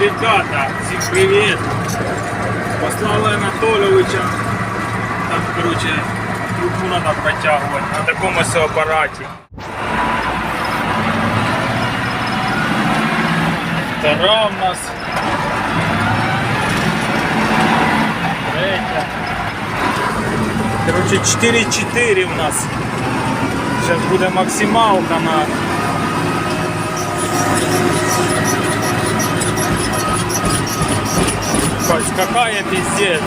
ребята, всім привіт. Послали Анатолійовича. Там, короче, трубу треба протягувати на такому ось апараті. В нас. Третя. Короче, 4-4 у нас. Зараз буде максималка на Кать, какая пиздец.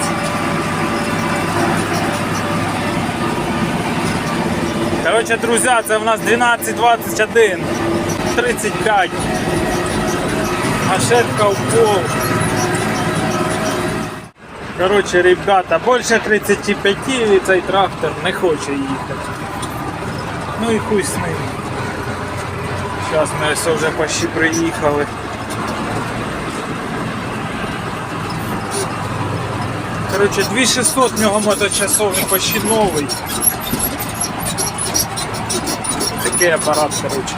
Короче, друзья, це в нас 12.21, 35. Машетка в пол. Короче, ребята, більше 35 і цей трактор не хоче їхати. Ну і хуй з ним. Зараз ми ось вже почти приїхали. Короче, 2600 в нього моточасовник почти новий. Такий апарат, короче.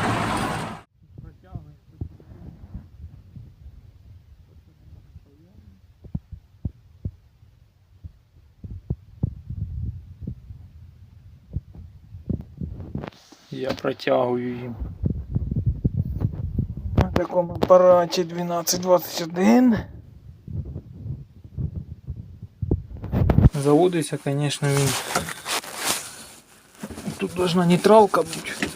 Я протягую їм. На такому апараті 1221. Заводиться, конечно, він. Тут должна нейтралка бути.